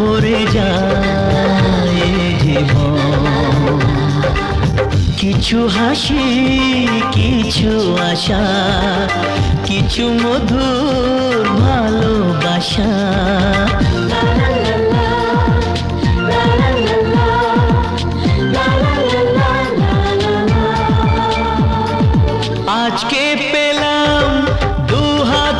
ভরে যায় জীবন। কিছু হাসি কিছু আশা কিছু মধুর ভালোবাসা। আজকে পেলাম দু হাত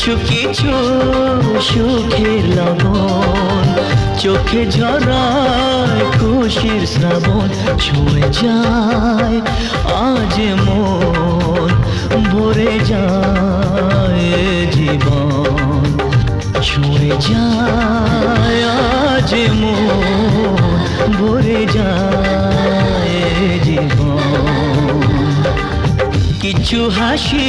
কিছু কিছু সুখের লবণ। চোখে ঝরায় খুশির শ্রাবণ, ছুঁয়ে যায় আজ মন, ভরে যায় জীবন। ছুঁয়ে যায় আজ মন, ভরে যায় জীবন। কিছু হাসি